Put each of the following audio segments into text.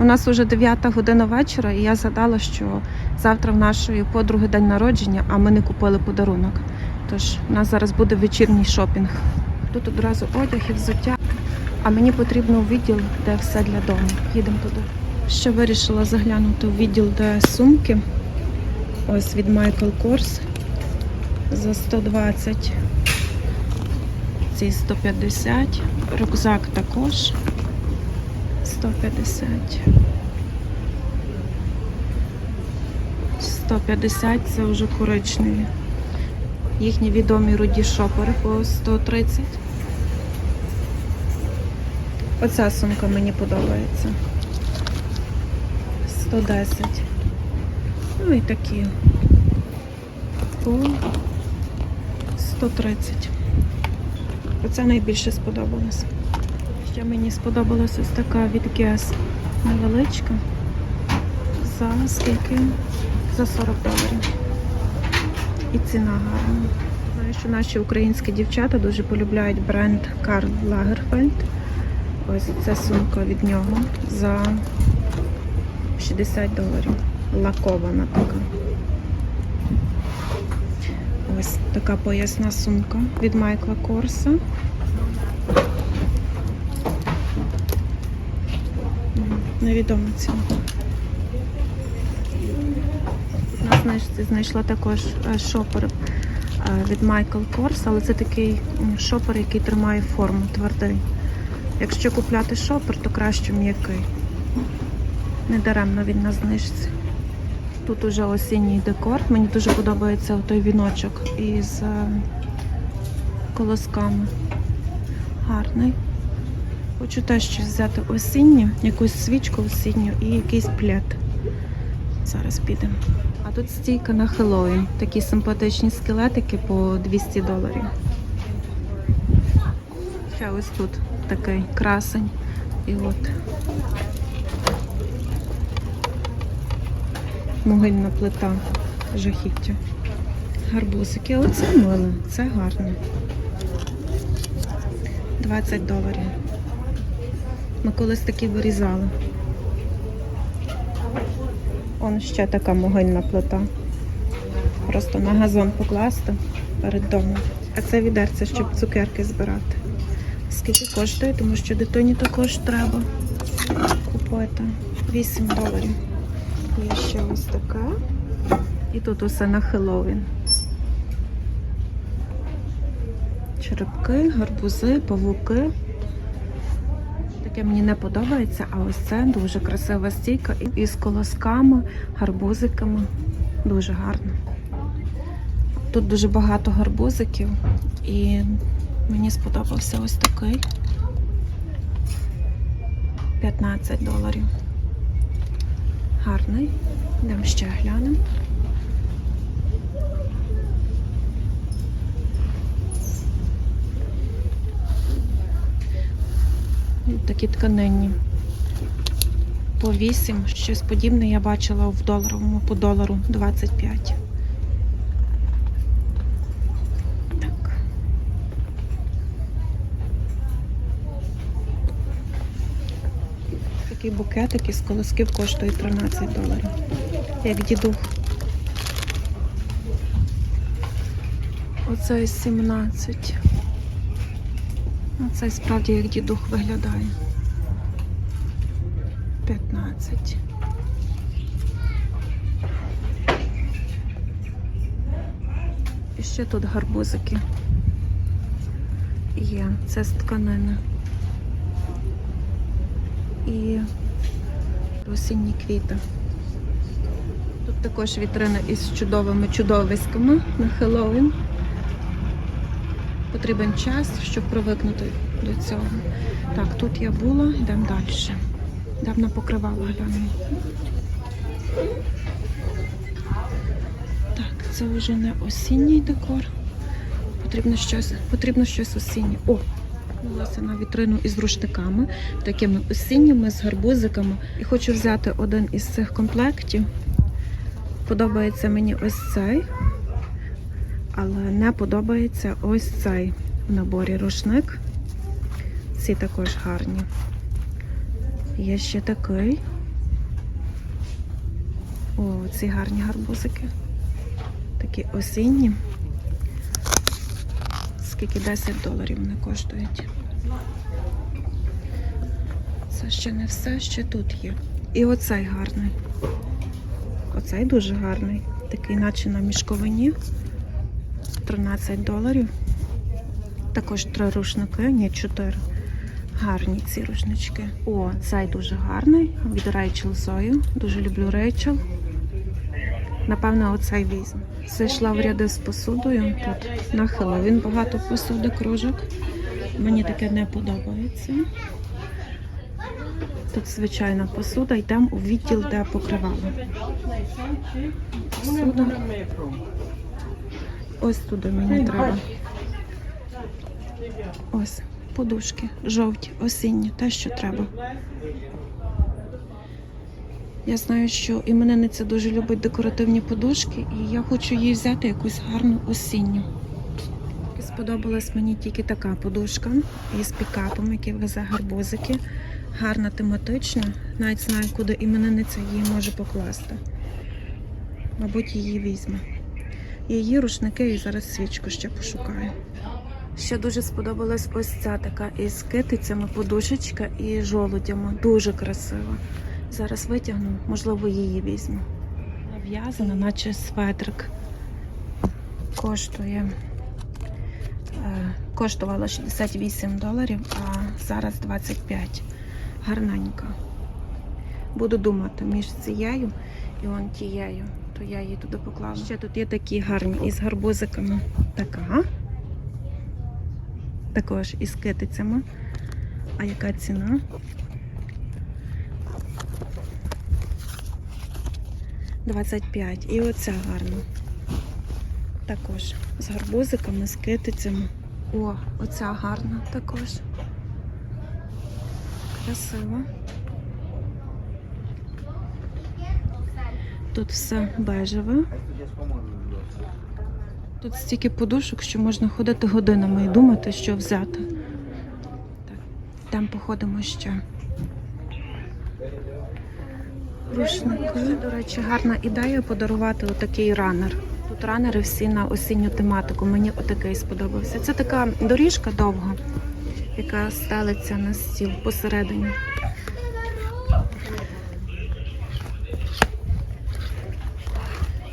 У нас уже 9 година вечора, і я згадала, що завтра в нашої подруги день народження, а ми не купили подарунок. Тож у нас зараз буде вечірній шопінг. Тут одразу одяг і взуття. А мені потрібно у відділ, де все для дому. Їдемо туди. Ще вирішила заглянути у відділ, де сумки. Ось від Michael Kors за 120. Ці 150. Рюкзак також 150. 150 це вже коричневі. Їхні відомі руді шопери по 130. Оця сумка мені подобається. 110. Ну і такі. По 130. Оце найбільше сподобалось. Ще мені сподобалась ось така від Guess невеличка. За скільки? За 40 доларів. І ціна гарна. Знаю, що наші українські дівчата дуже полюбляють бренд Карл Лагерфельд. Ось ця сумка від нього за 60 доларів. Лакована така. Ось така поясна сумка від Майкла Корса. Невідома ціна. На знайшла також е, шопер е, від Michael Kors, але це такий шопер, який тримає форму твердий. Якщо купляти шопер, то краще м'який. Не даремно він на знижці. Тут уже осінній декор. Мені дуже подобається той віночок із е, колосками. Гарний. Хочу теж щось взяти осіннє, якусь свічку осінню і якийсь плед. Зараз підемо. А тут стійка на Хеллоуін. Такі симпатичні скелетики по 200 доларів. Ще ось тут такий красень. І от могильна плита жахіття. Гарбузики, але це миле, це гарно. 20 доларів. Ми колись такі вирізали. Он ще така могильна плита. Просто на газон покласти перед домом. А це відерце, щоб цукерки збирати. Скільки коштує, тому що дитині також треба купити. 8 доларів. Є ще ось така. І тут усе на Хеллоуін. Черепки, гарбузи, павуки. Таке мені не подобається, а ось це дуже красива стійка із колосками, гарбузиками. Дуже гарно. Тут дуже багато гарбузиків і мені сподобався ось такий. 15 доларів. Гарний. Йдемо ще глянемо. Такі тканинні. По 8, щось подібне я бачила в доларовому по долару 25. Так. Такий букетик із колосків коштує 13 доларів. Як дідух. Оце 17. Оце справді як дідух виглядає. 15. І ще тут гарбузики. Є, це з тканини. І осінні квіти. Тут також вітрина із чудовими чудовиськами на Хеллоуін. Потрібен час, щоб привикнути до цього. Так, тут я була, йдемо далі. Давно покривала глянемо. Так, це вже не осінній декор. Потрібно щось, потрібно щось осіннє. О! Дивилася на вітрину із рушниками, такими осінніми, з гарбузиками. І хочу взяти один із цих комплектів. Подобається мені ось цей, але не подобається ось цей в наборі рушник. Ці також гарні. Є ще такий. О, ці гарні гарбузики. Такі осінні. Скільки 10 доларів вони коштують. Це ще не все, ще тут є. І оцей гарний. Оцей дуже гарний. Такий, наче на мішковині. 13 доларів. Також три рушники, ні, чотири. Гарні ці рушнички. О, цей дуже гарний. Від Рейчел Зою. Дуже люблю Рейчел. Напевно, оцей візьму. Зайшла в ряди з посудою. Тут на Хеллоуін багато посуди, кружок. Мені таке не подобається. Тут звичайна посуда, йдемо у відділ, де покривало. Посуда. Ось туди мені треба. Ось подушки, жовті, осінні, те, що треба. Я знаю, що іменинниця дуже любить декоративні подушки, і я хочу їй взяти якусь гарну осінню. Сподобалась мені тільки така подушка із пікапом, який везе гарбузики. Гарна тематична. Навіть знаю, куди іменинниця її може покласти. Мабуть, її візьме. Її рушники і зараз свічку ще пошукаю. Ще дуже сподобалась ось ця така із китицями, подушечка і жолудями. Дуже красива. Зараз витягну, можливо, її візьму. Нав'язана, наче светрик. Коштує. е, Коштувала 68 доларів, а зараз 25. Гарненька. Буду думати між цією і он тією, то я її туди поклала. Ще тут є такі гарні із гарбузиками. Така. Також із китицями. А яка ціна? 25. І оця гарна. Також з гарбузиками, з китицями. О, оця гарна також. Красиво. Тут все бежеве. Тут стільки подушок, що можна ходити годинами і думати, що взяти. Так, там походимо ще. Рушники. До речі, гарна ідея подарувати отакий ранер. Тут ранери всі на осінню тематику. Мені отакий сподобався. Це така доріжка довга, яка стелиться на стіл посередині.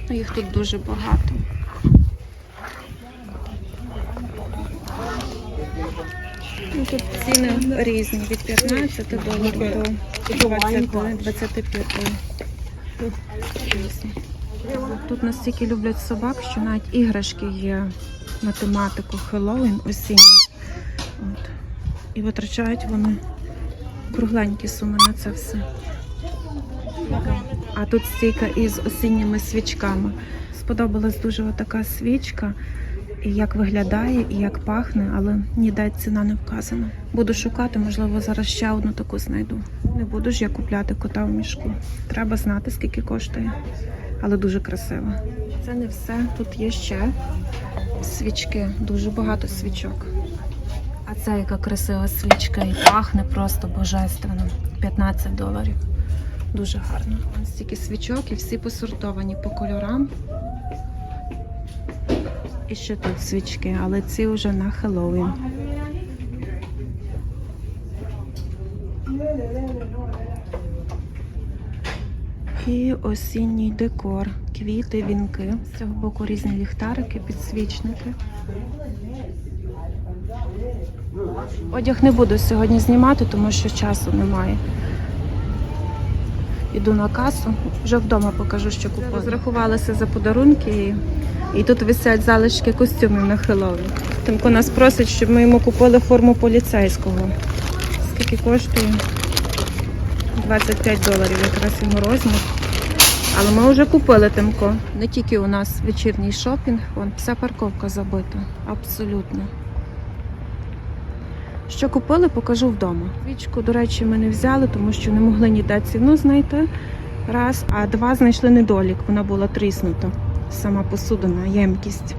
Ну, Їх тут дуже багато. Ну, тут ціни різні від 15 доларів до 20, 25. Тут настільки люблять собак, що навіть іграшки є на тематику Хеллоуін осінній. От. І витрачають вони кругленькі суми на це все. А тут стійка із осінніми свічками. Сподобалась дуже така свічка, і як виглядає, і як пахне, але ніде ціна не вказана. Буду шукати, можливо, зараз ще одну таку знайду. Не буду ж я купляти кота в мішку. Треба знати, скільки коштує, але дуже красиво. Це не все. Тут є ще свічки, дуже багато свічок. А це яка красива свічка і пахне просто божественно. 15 доларів. Дуже гарно. Ось стільки свічок і всі посортовані по кольорам. І ще тут свічки, але ці вже на Хеллоуін. І осінній декор, квіти, вінки. З цього боку різні ліхтарики, підсвічники. Одяг не буду сьогодні знімати, тому що часу немає. Іду на касу, вже вдома покажу, що купила. Розрахувалися за подарунки і, і тут висять залишки костюмів на Хеллоуін. Тимко нас просить, щоб ми йому купили форму поліцейського. Скільки коштує? 25 доларів якраз його розмір. Але ми вже купили Тимко. Не тільки у нас вечірній шопінг, вон вся парковка забита. Абсолютно. Що купили, покажу вдома. Свічку, до речі, ми не взяли, тому що не могли ніде ціну знайти. Раз, а два знайшли недолік. Вона була тріснута. Сама посудина, ємкість.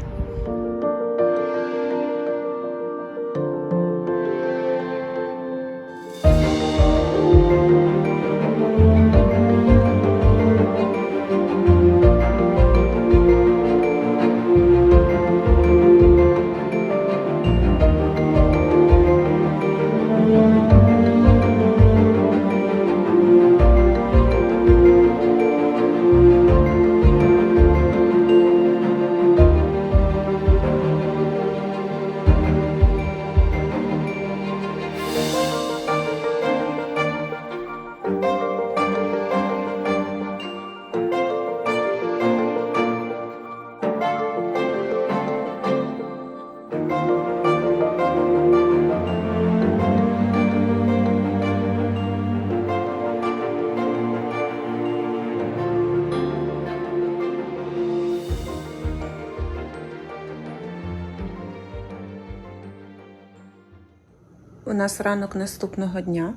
Нас ранок наступного дня.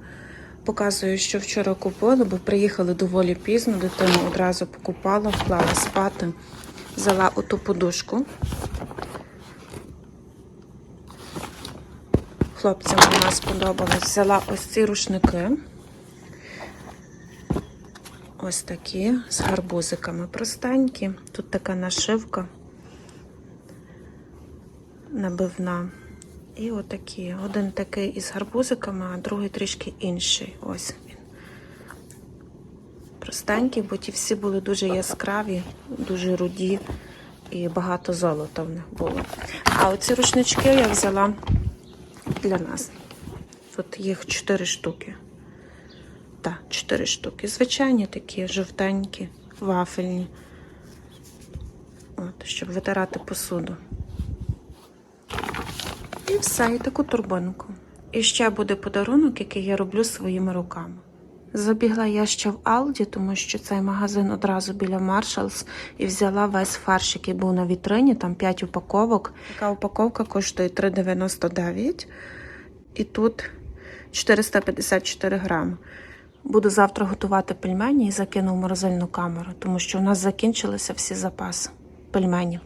Показую, що вчора купили, бо приїхали доволі пізно. Дитину одразу покупала, вклала спати, взяла оту подушку. Хлопцям вона сподобалась. Взяла ось ці рушники. Ось такі з гарбузиками простенькі. Тут така нашивка набивна. І отакі. Один такий із гарбузиками, а другий трішки інший. Ось він. Простенький, бо ті всі були дуже яскраві, дуже руді і багато золота в них було. А оці рушнички я взяла для нас. Тут їх 4 штуки. Так, 4 штуки. Звичайні такі, жовтенькі, вафельні. От, щоб витирати посуду. І все, і таку турбинку. І ще буде подарунок, який я роблю своїми руками. Забігла я ще в Алді, тому що цей магазин одразу біля Marshalls, і взяла весь фарш, який був на вітрині, там 5 упаковок. Така упаковка коштує 3,99 і тут 454 грами. Буду завтра готувати пельмені і закину в морозильну камеру, тому що у нас закінчилися всі запаси пельменів.